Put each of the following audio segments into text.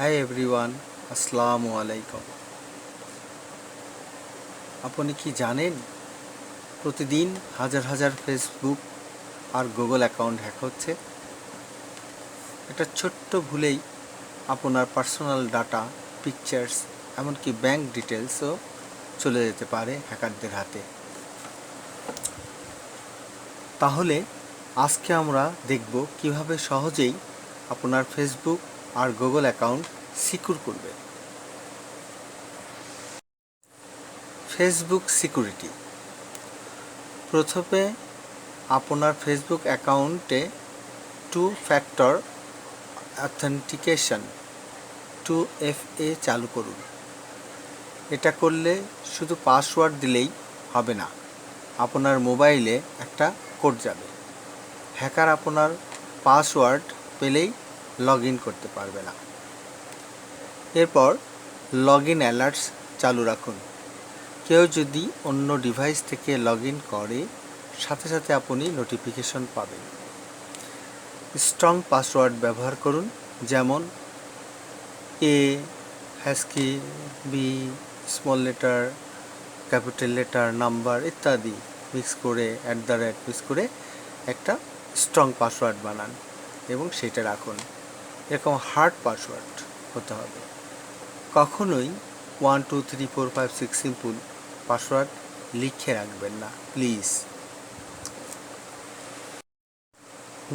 Hi everyone আসসালামু আলাইকুম আপনি কি জানেন, প্রতিদিন হাজার হাজার ফেসবুক আর গুগল অ্যাকাউন্ট হ্যাক হচ্ছে? একটা ছোট্ট ভুলেই আপনার পার্সোনাল ডাটা পিকচার্স এমনকি ব্যাংক ডিটেলসও চলে যেতে পারে হ্যাকারদের হাতে। তাহলে আজকে আমরা দেখব কীভাবে সহজেই আপনার ফেসবুক আর গুগল অ্যাকাউন্ট সিকিউর করবে। Facebook security. প্রথমে আপনার ফেসবুক অ্যাকাউন্টে two factor authentication two F A চালু করুন। এটা করলে শুধু পাসওয়ার্ড দিলেই হবে না, আপনার মোবাইলে একটা কোড যাবে। হ্যাকার আপনার পাসওয়ার্ড পেলেই লগ ইন করতে পারবে না। এরপর লগ ইন অ্যালার্টস চালু রাখুন। কেউ যদি অন্য ডিভাইস থেকে লগ ইন করে, সাথে সাথে আপনি নোটিফিকেশন পাবেন। স্ট্রং পাসওয়ার্ড ব্যবহার করুন, যেমন A হ্যাসকি B small letter capital letter number ইত্যাদি মিক্স করে অ্যাট দ্য রেট মিক্স করে একটা স্ট্রং পাসওয়ার্ড বানান এবং সেটা রাখুন। এরকম হার্ড পাসওয়ার্ড হতে হবে। কখনোই one two three four five six simple password লিখে রাখবেন না please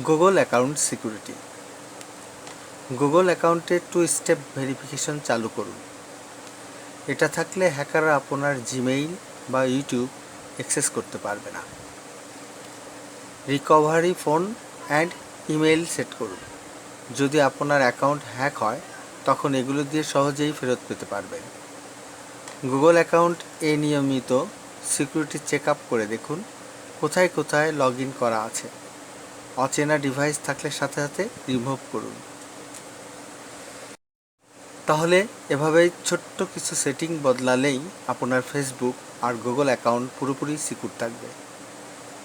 Google account security Google অ্যাকাউন্টে টু স্টেপ ভেরিফিকেশন চালু করুন। এটা থাকলে হ্যাকাররা আপনার জিমেইল বা ইউটিউব অ্যাক্সেস করতে পারবে না। Recovery phone and email set করুন। যদি আপনার অ্যাকাউন্ট হ্যাক হয়, তখন এগুলো দিয়ে সহজেই ফেরত পেতে পারবেন। গুগল অ্যাকাউন্ট এ নিয়মিত সিকিউরিটি চেক আপ করে দেখুন, কোথায় কোথায় লগ ইন করা আছে। অচেনা ডিভাইস থাকলে সাথে সাথে রিমুভ করুন। তাহলে এভাবেই ছোট্ট কিছু সেটিং বদলালেই আপনার ফেসবুক আর গুগল অ্যাকাউন্ট পুরোপুরি সিকিউর থাকবে।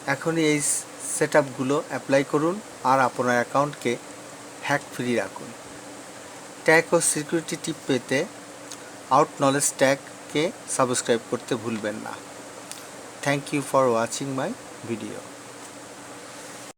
এখনই এই সেট আপগুলো অ্যাপ্লাই করুন আর আপনার অ্যাকাউন্টকে হ্যাক ফ্রি রাখুন। ট্যাগ ও সিকিউরিটি টিপ পেতে আউট নলেজ ট্যাগকে সাবস্ক্রাইব করতে ভুলবেন না। Thank you for watching my video